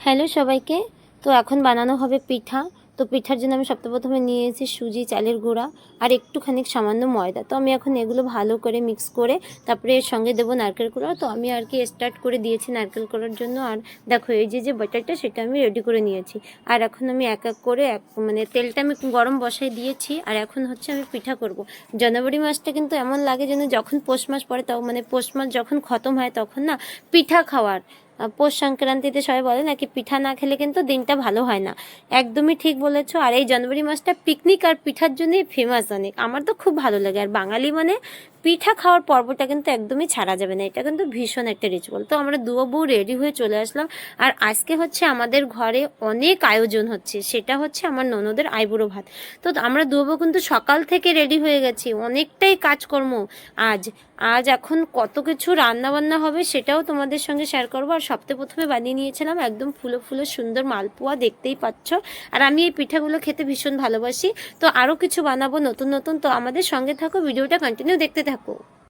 Hello সবাইকে। তো এখন বানানো হবে পিঠা। তো পিঠার জন্য আমি সবথেকে প্রথমে নিয়েছি সুজি, চালের গুঁড়া আর একটুখানি সামান্য ময়দা। তো আমি এখন এগুলো ভালো করে মিক্স করে তারপরে এর সঙ্গে দেবো নারকেল কোড়া তো আমি আর কি স্টার্ট করে দিয়েছি নারকেল কোড়ার জন্য। আর দেখো এই যে যে বাটারটা সেটা আমি রেডি করে নিয়েছি। আর এখন আমি এক এক করে এক মানে তেলটা আমি গরম বসাই দিয়েছি। আর এখন হচ্ছে আমি পিঠা করব। জানুয়ারি মাসটা কিন্তু এমন লাগে যেন যখন পৌষ মাস পড়ে তাও মানে পৌষ মাস যখন খতম হয় তখন না পিঠা খাওয়ার পৌষ সংক্রান্তিতে সবাই বলে নাকি পিঠা না খেলে কিন্তু দিনটা ভালো হয় না। একদমই ঠিক বলেছ। আর এই জানুয়ারি মাসটা পিকনিক আর পিঠার জন্যই ফেমাস অনেক। আমার তো খুব ভালো লাগে। আর বাঙালি মানে পিঠা খাওয়ার পর্বটা কিন্তু একদমই ছাড়া যাবে না। এটা কিন্তু ভীষণ একটা রিচুয়াল তো আমরা দুয়ো বউ রেডি হয়ে চলে আসলাম। আর আজকে হচ্ছে আমাদের ঘরে অনেক আয়োজন হচ্ছে। সেটা হচ্ছে আমার ননদের আইবুড়ো ভাত। তো আমরা দুয়ো বউ কিন্তু সকাল থেকে রেডি হয়ে গেছি। অনেকটাই কাজকর্ম। আজ আজ এখন কত কিছু রান্না বান্না হবে সেটাও তোমাদের সঙ্গে শেয়ার করব। আর সবথেকে প্রথমে বানিয়ে নিয়েছিলাম, একদম ফুলো ফুলো সুন্দর মালপোয়া, দেখতেই পাচ্ছ। আর আমি এই পিঠাগুলো খেতে ভীষণ ভালোবাসি। তো আরও কিছু বানাবো নতুন নতুন, তো আমাদের সঙ্গে থাকো, ভিডিওটা কন্টিনিউ দেখতে থাকো।